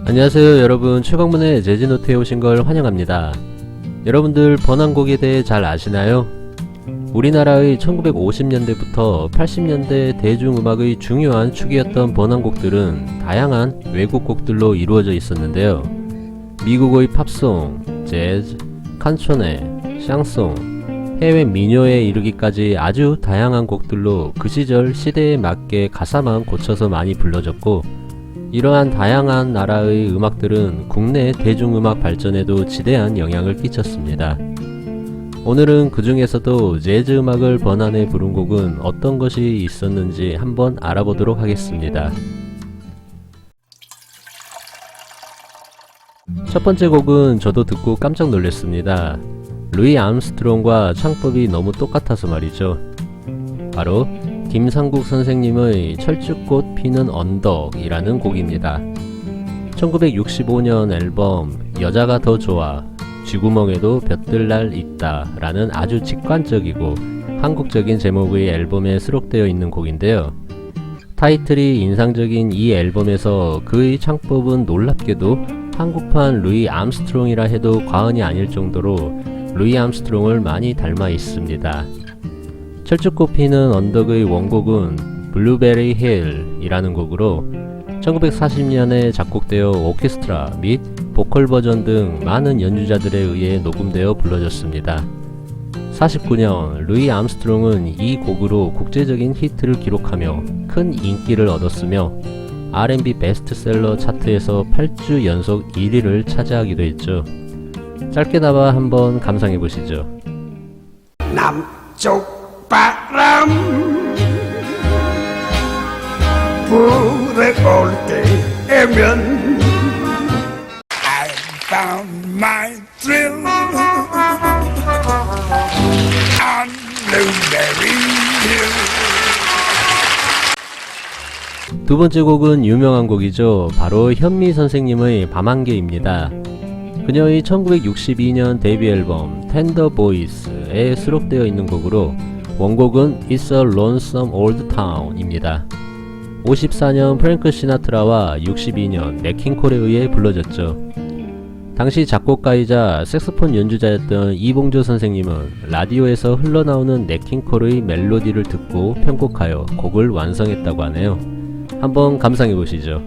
안녕하세요 여러분. 최광문의 재즈노트에 오신 걸 환영합니다. 여러분들 번안곡에 대해 잘 아시나요? 우리나라의 1950년대부터 80년대 대중음악의 중요한 축이었던 번안곡들은 다양한 외국 곡들로 이루어져 있었는데요. 미국의 팝송, 재즈, 칸초네, 샹송, 해외 민요에 이르기까지 아주 다양한 곡들로 그 시절 시대에 맞게 가사만 고쳐서 많이 불러졌고 이러한 다양한 나라의 음악들은 국내 대중음악 발전에도 지대한 영향을 끼쳤습니다. 오늘은 그 중에서도 재즈 음악을 번안해 부른 곡은 어떤 것이 있었는지 한번 알아보도록 하겠습니다. 첫 번째 곡은 저도 듣고 깜짝 놀랐습니다. 루이 암스트롱과 창법이 너무 똑같아서 말이죠. 바로 김상국 선생님의 철쭉꽃 피는 언덕이라는 곡입니다. 1965년 앨범 여자가 더 좋아 쥐구멍에도 볕들 날 있다 라는 아주 직관적이고 한국적인 제목의 앨범에 수록되어 있는 곡인데요. 타이틀이 인상적인 이 앨범에서 그의 창법은 놀랍게도 한국판 루이 암스트롱이라 해도 과언이 아닐 정도로 루이 암스트롱을 많이 닮아 있습니다. 철쭉 꽃 피는 언덕의 원곡은 블루베리 힐이라는 곡으로 1940년에 작곡되어 오케스트라 및 보컬 버전 등 많은 연주자들에 의해 녹음되어 불러졌습니다. 49년 루이 암스트롱은 이 곡으로 국제적인 히트를 기록하며 큰 인기를 얻었으며 R&B 베스트셀러 차트에서 8주 연속 1위를 차지하기도 했죠. 짧게나마 한번 감상해 보시죠. 남쪽 바람 불어올 때면 I found my thrill on Blueberry Hill 두 번째 곡은 유명한 곡이죠. 바로 현미 선생님의 밤안개입니다. 그녀의 1962년 데뷔 앨범 텐더 보이스에 수록되어 있는 곡으로 원곡은 It's a Lonesome Old Town입니다. 54년 프랭크 시나트라와 62년 네킹콜에 의해 불러졌죠. 당시 작곡가이자 색소폰 연주자였던 이봉조 선생님은 라디오에서 흘러나오는 네킹콜의 멜로디를 듣고 편곡하여 곡을 완성했다고 하네요. 한번 감상해 보시죠.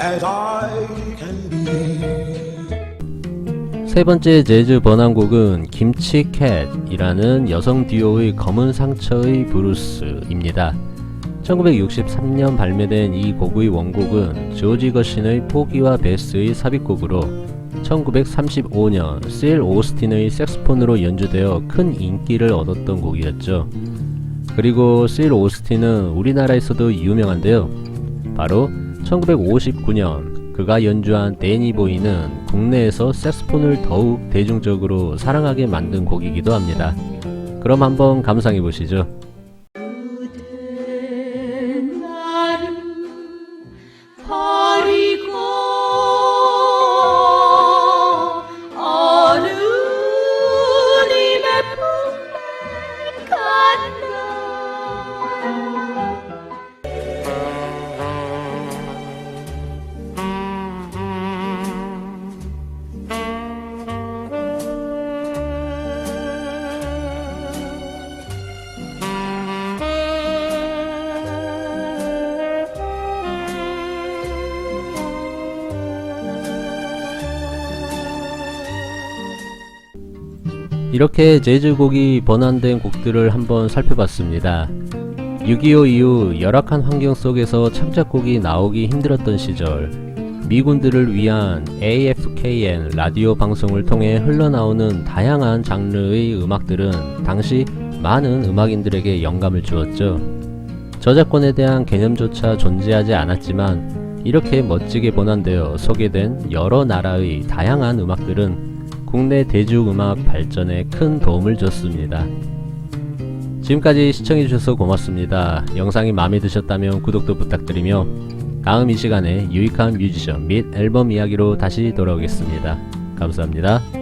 As I can be 세 번째 재즈 번안곡은 김치캣이라는 여성 듀오의 검은 상처의 브루스입니다. 1963년 발매된 이 곡의 원곡은 조지 거신의 포기와 베스의 삽입곡으로 1935년 실 오스틴의 색스폰으로 연주되어 큰 인기를 얻었던 곡이었죠. 그리고 실 오스틴은 우리나라에서도 유명한데요. 바로 1959년 그가 연주한 데니 보이는 국내에서 색스폰을 더욱 대중적으로 사랑하게 만든 곡이기도 합니다. 그럼 한번 감상해 보시죠. 이렇게 재즈곡이 번안된 곡들을 한번 살펴봤습니다. 6.25 이후 열악한 환경 속에서 창작곡이 나오기 힘들었던 시절 미군들을 위한 AFKN 라디오 방송을 통해 흘러나오는 다양한 장르의 음악들은 당시 많은 음악인들에게 영감을 주었죠. 저작권에 대한 개념조차 존재하지 않았지만 이렇게 멋지게 번안되어 소개된 여러 나라의 다양한 음악들은 국내 대중음악 발전에 큰 도움을 줬습니다. 지금까지 시청해주셔서 고맙습니다. 영상이 마음에 드셨다면 구독도 부탁드리며 다음 이 시간에 유익한 뮤지션 및 앨범 이야기로 다시 돌아오겠습니다. 감사합니다.